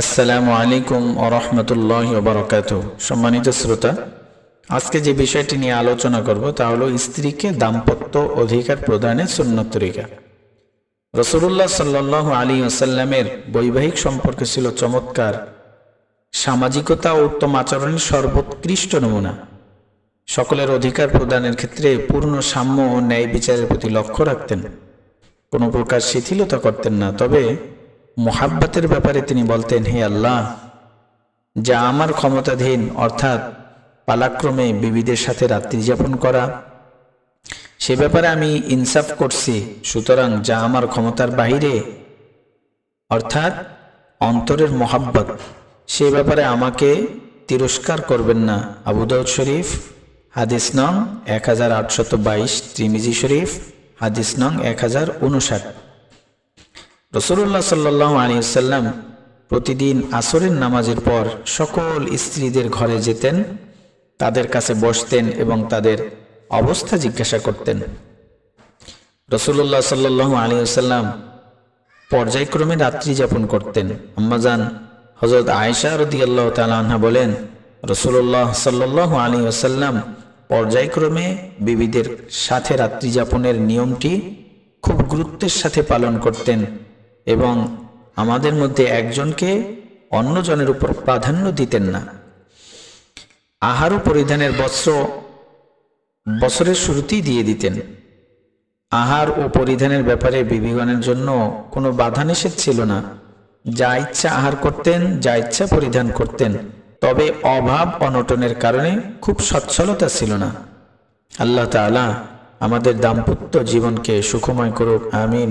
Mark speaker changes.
Speaker 1: আসসালামু আলাইকুম ও রহমতুল্লাহ বরকাত সম্মানিত শ্রোতা, আজকে যে বিষয়টি নিয়ে আলোচনা করব তা হলো স্ত্রীকে দাম্পত্য অধিকার প্রদানের সুন্নত তরিকা। রসুল্লাহ সাল্লাহ আলী আসাল্লামের বৈবাহিক সম্পর্ক ছিল চমৎকার। সামাজিকতা ও উত্তম আচরণের সর্বোৎকৃষ্ট নমুনা। সকলের অধিকার প্রদানের ক্ষেত্রে পূর্ণ সাম্য ও ন্যায় বিচারের প্রতি লক্ষ্য রাখতেন। কোনো প্রকার শিথিলতা করতেন না। তবে মোহাব্বতের ব্যাপারে তিনি বলতেন, হে আল্লাহ, যা আমার ক্ষমতাধীন, অর্থাৎ পালাক্রমে বিবিদের সাথে রাত্রি যাপন করা, সে ব্যাপারে আমি ইনসাফ করছি, সুতরাং যা আমার ক্ষমতার বাহিরে, অর্থাৎ অন্তরের মোহাব্বত, সে ব্যাপারে আমাকে তিরস্কার করবেন না। আবু দাউদ শরীফ, হাদিস নং এক হাজার আটশত বাইশ, ত্রিমিজি শরীফ, হাদিস নং এক হাজার উনষাট রসুল্লাহ সাল্লাহ আলিয়াল্লাম প্রতিদিন আসরের নামাজের পর সকল স্ত্রীদের ঘরে যেতেন, তাদের কাছে বসতেন এবং তাদের অবস্থা জিজ্ঞাসা করতেন। রসুল্লাহ সাল্লাহ আলিয়াল্লাম পর্যায়ক্রমে রাত্রি যাপন করতেন। আম্মাজান হজরত আয়েশা রদিয়াল্লাহ তালাহা বলেন, রসুল্লাহ সাল্লাহ আলী আসাল্লাম পর্যায়ক্রমে বিবিদের সাথে রাত্রি যাপনের নিয়মটি খুব গুরুত্বের সাথে পালন করতেন। এবং আমাদের মধ্যে একজনকে অন্যজনের উপর প্রাধান্য দিতেন না। আহার পরিধানের বস্ত্র বছরের শুরুতেই দিয়ে দিতেন। আহার ও পরিধানের ব্যাপারে বিবিগণের জন্য কোনো বাধা নিষেধ ছিল না। যা ইচ্ছা আহার করতেন, যা ইচ্ছা পরিধান করতেন, তবে অভাব অনটনের কারণে খুব সচ্ছলতা ছিল না। আল্লাহ তাআলা আমাদের দাম্পত্য জীবনকে সুখময় করুক, আমিন।